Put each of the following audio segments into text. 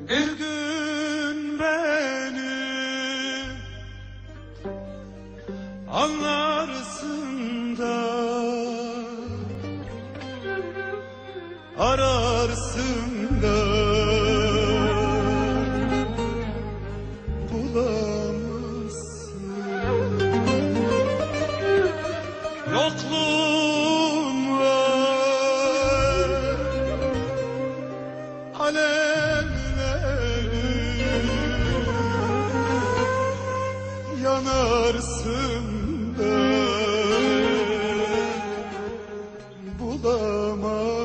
Bir gün beni anlarsın da ararsın da da bulamazsın.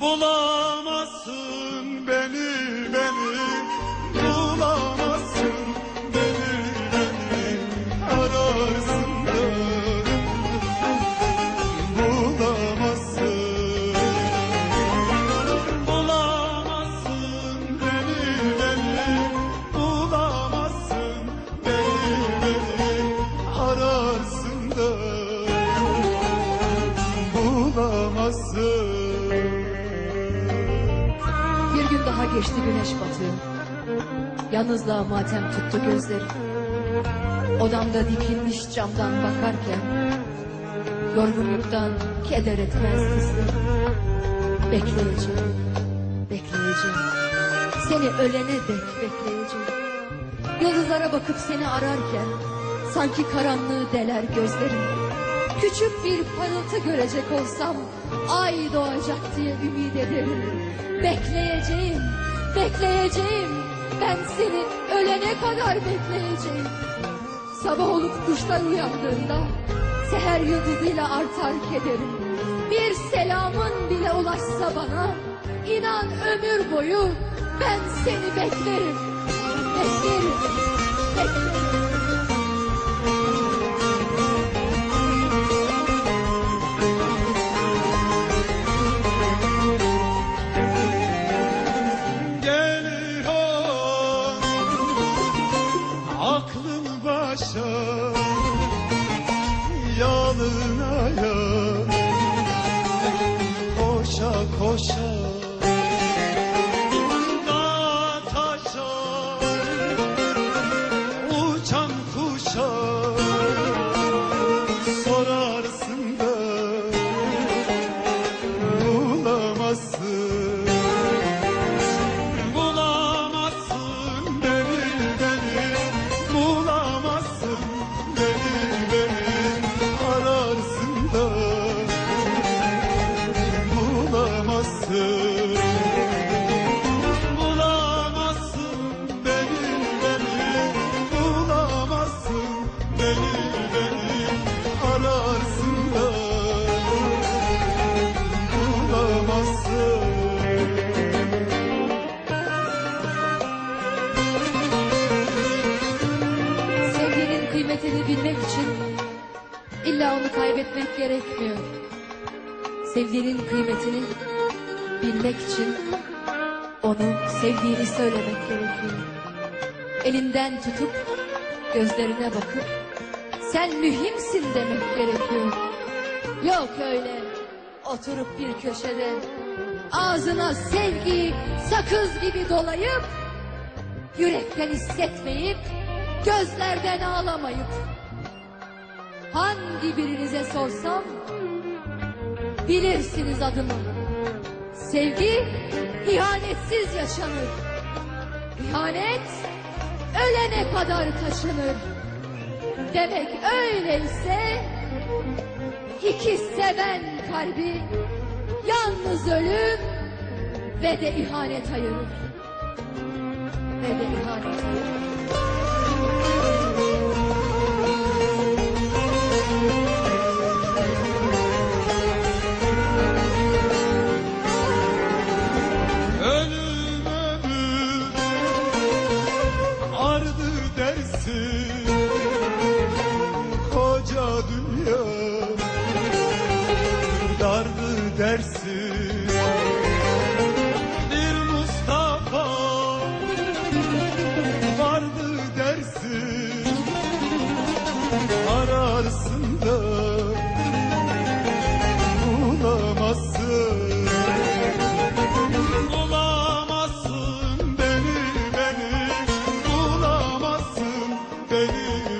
Bulamazsın bulamazsın Bir gün daha geçti güneş batıyor. Yalnızlığa matem tuttu gözlerim. Odamda dikilmiş camdan bakarken yorgunluktan keder etmez dizlerim. Bekleyeceğim, bekleyeceğim. Seni ölene dek bekleyeceğim. Yıldızlara bakıp seni ararken sanki karanlığı deler gözlerim. Küçük bir parıltı görecek olsam ay doğacak diye ümit ederim. Bekleyeceğim, bekleyeceğim. Ben seni ölene kadar bekleyeceğim. Sabah olup kuşlar uyandığında seher yıldızıyla artar kederim. Bir selamın bile ulaşsa bana inan ömür boyu ben seni beklerim. Beklerim. Beklerim. love. İlla onu kaybetmek gerekmiyor. Sevginin kıymetini bilmek için onu sevdiğini söylemek gerekiyor. Elinden tutup gözlerine bakıp sen mühimsin demek gerekiyor. Yok öyle oturup bir köşede ağzına sevgi sakız gibi dolayıp yürekten hissetmeyip gözlerden ağlamayıp hangi birinize sorsam bilirsiniz adımı. Sevgi ihanetsiz yaşanır. İhanet ölene kadar taşınır. Demek öyleyse iki seven kalbi yalnız ölüm ve de ihanet ayırır. Ve de ihanet ayırır. you.